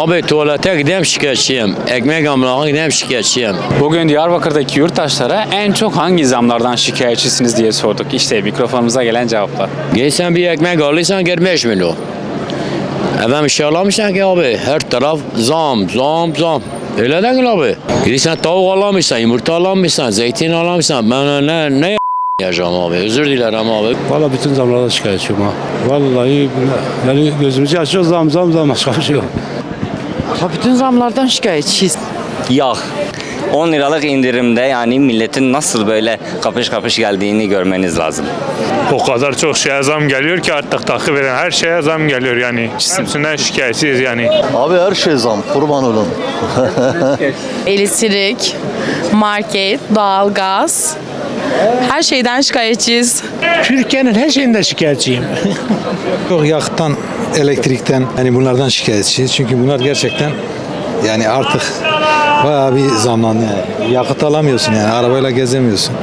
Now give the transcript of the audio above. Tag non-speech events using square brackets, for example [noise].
Abi tuvalete gideyim şikayetçiyim. Ekmek amlağa gideyim şikayetçiyim. Bugün Diyarbakır'daki yurttaşlara en çok hangi zamlardan şikayetçisiniz diye sorduk. İşte mikrofonumuza gelen cevaplar. Giysen bir ekmek alırsan gel 5 milyon. Efendim şey alamışsan ki abi her taraf zam zam zam. Öyle değil abi. Gidiyorsan tavuk alamışsan, yumurta alamışsan, zeytin alamışsan ben ne ne yapacağım abi özür dilerim abi. Valla bütün zamlardan şikayetçiyim ha. Vallahi yani gözümüzü açıyor zam zam zam başka bir şey yok. Bütün zamlardan şikayetçiyiz. Yağ. 10 liralık indirimde yani milletin nasıl böyle kapış kapış geldiğini görmeniz lazım. O kadar çok şeye zam geliyor ki artık takip eden her şeye zam geliyor yani. Hepsinden şikayetsiz yani. Abi her şey zam. Kurban olun. [laughs] elektrik, market, doğalgaz. Her şeyden şikayetçiyiz. Türkiye'nin her şeyinden şikayetçiyim. [laughs] Yok yakıttan, elektrikten hani bunlardan şikayetçiyiz. Çünkü bunlar gerçekten yani artık bayağı bir zamlandı yani. Yakıt alamıyorsun yani arabayla gezemiyorsun.